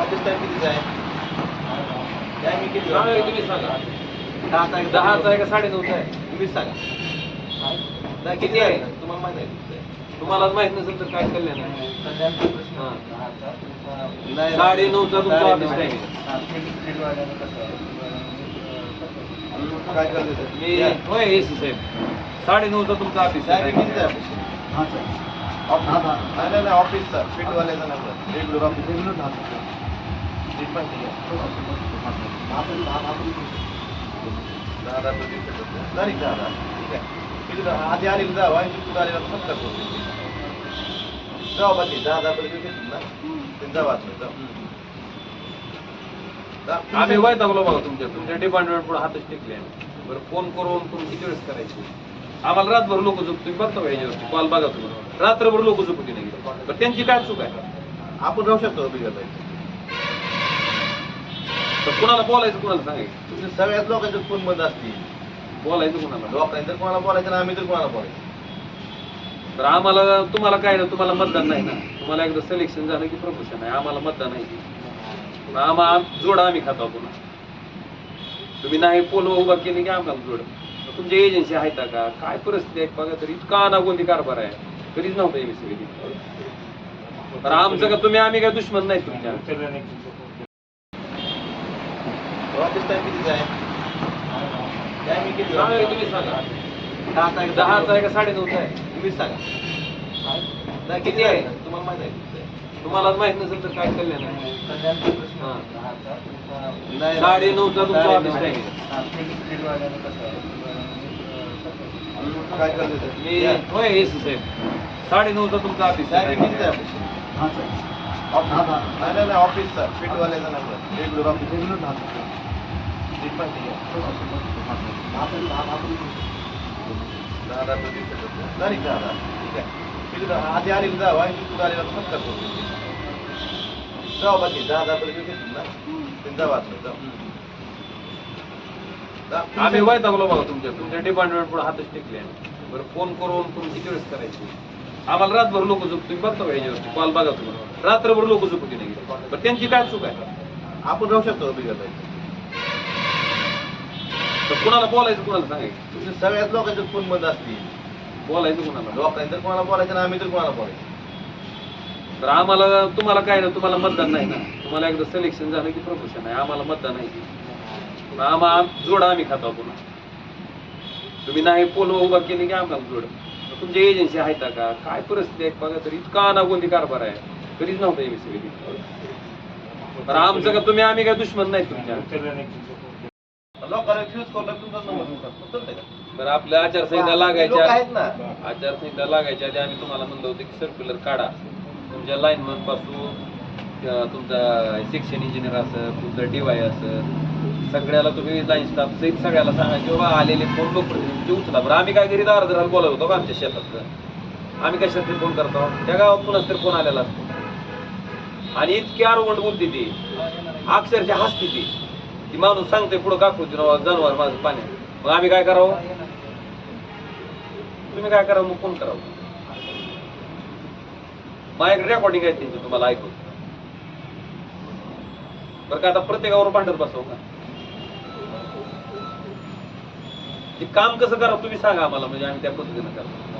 Office time कितीचा आहे timing किती सांगा की तुम्ही सांगा. दहाचा आहे का दहाचा आहे का साडेनऊचा आहे. तुम्हीच सांगा. नाही, किती आहे? तुम्हाला माहिती आहे आहे? तुम्हाला माहीत नसेल तर काय आहे नाही, साडे नऊचा तुमचा ऑफिस. टाइम काय करते? मी. होय एसी साहेब. साडे नऊचा तुमचा ऑफिस टायमिंग कितीचा आहे? ऑफिस? नाही नाही नाही ऑफिसचा फिटवाल्याचा नंबर रेग्युलर ऑफिस सीट पण ठीक आहे. दहा दहा प्रति सेकंद. तारीख दहा दहा ठीक आहे. किती दहा? आधी जावा आणि आलेला बाकी दहा प्रति ना ते जावा आम्ही वैतागलो बघा तुमच्या. तुमच्या डिपार्टमेंट पुढे हातच टेकले. बरं फोन करून तुम्ही किती वेळेस करायचे. आम्हाला रातभर लोक तुम्ही बघता याच्यावरती कॉल बघा तुम्ही. रात्रभर लोक झोपती नाही. बरं त्यांची काय चूक आहे? आपण राहू शकतो तर कुणाला बोलायचं कुणाला सांगायचं? तुमच्या सगळ्याच लोकांचे फोन बंद असतील. बोलायचं कुणाला? लोकांनी तर कोणाला बोलायचं ना आम्ही तर कोणाला बोलायचं. तर आम्हाला तुम्हाला काय ना तुम्हाला मतदान नाही ना? तुम्हाला एकदा सिलेक्शन झालं की प्रमोशन आहे आम्हाला मतदान आहे की आम्हा जोडा आम्ही खातो पुन्हा तुम्ही नाही पोल उभा केली की आम्हाला जोड. मग तुमची एजन्सी आहेत का? काय परिस्थिती आहे? बघा तर इतका अनागोंदी कारभार आहे. कधीच नव्हता एम सगळी. तर आमचं का तुम्ही आम्ही काय दुश्मन नाही तुमच्या. ऑफिस टाइम आहे? टायमिंग किती सांगा की तुम्ही सांगा. दहाचा आहे का दहाचा आहे का साडेनऊचा आहे तुम्हीच सांगा. नाही, किती आहे? तुम्हाला माहिती आहे? तुम्हाला माहीत नसेल तर काय कल्याण आहे साडे नऊचा तुमचा ऑफिस नऊ. टाइम आहे काय करते ते? मी या. होय एसी साहेब साडे नऊचा तुमचा ऑफिस? नाही नाही नाही ऑफिसचा फिटवाल्याचा नंबर रेग्युलर ऑफिस पण ठीक आहे दहा दहा प्रति सेकंद. तारीख दहा दहा ठीक आहे किती दहा? आधी आलेली जावा आणि कुठं आलेला सत्तर करू जावा बाकी दहा दहा ना ते. दहा- आम्ही वैतागलो बघा तुमच्या तुमच्या डिपार्टमेंट पुढे हातच टेकले. बरं फोन करून तुम्ही किती वेळेस करायचे. आम्हाला रातभर लोक झोप तुम्ही बघता का याच्यावरती कॉल बघा तुम्ही. रात्रभर लोक झोपती नाही बरं त्यांची काय चूक आहे? आपण राहू शकतो पाहिजे तर कुणाला बोलायचं कुणाला सांगायचं? तुमच्या सगळ्याच लोकांचे फोन बंद असतील. बोलायचं कुणाला? लोकांनी तर कोणाला बोलायचं ना आम्ही तर कोणाला बोलायचं? तर आम्हाला तुम्हाला काय ना तुम्हाला मतदान नाही ना? तुम्हाला एकदा सिलेक्शन झालं की प्रमोशन आहे. आम्हाला मतदान आहे की आम्हा जोडा आम्ही खातो पुन्हा तुम्ही नाही पोल उभा केली की आम्हाला जोड. तुमची एजन्सी आहेत का? काय परिस्थिती आहे? बघा तर इतका अनागोंदी कारभार आहे. कधीच नव्हता एम सगळी तर आमचं का तुम्ही आम्ही काय दुश्मन नाही तुमच्या. लोकांना फ्यूज तुमचा आपल्या आचारसंहिता लागायच्या आचारसंहिता लागायच्या आधी आम्ही तुम्हाला म्हणलं होतं की सर्क्युलर काढा. तुमच्या लाईनमनपासून तुमचा सेक्शन इंजिनियर असं तुमचा डीवाय असं सगळ्याला तुम्ही लाईन स्टाफ सहित सगळ्याला सांगा की बाबा आलेले फोन लोकप्रतिनिधी उचला. बरं आम्ही काय घरी दार बोलत होतो का आमच्या शेतात? आम्ही कशात फोन करतो? त्या गावात कुणाच तरी फोन आलेला असतो. आणि इतकी आरोगंड बोलते ती. अक्षरशः हसते ती. ती माणूस सांगते पुढं काकू जनावर माझं पाणी मग आम्ही काय करावं? तुम्ही काय करावं? मग फोन करावं. माझ्याकडे रेकॉर्डिंग आहे त्यांची तुम्हाला ऐकून बरं का आता प्रत्येकावर भांडत बसव का? ते काम कसं करा तुम्ही सांगा आम्हाला म्हणजे आम्ही त्या पद्धतीनं करतो.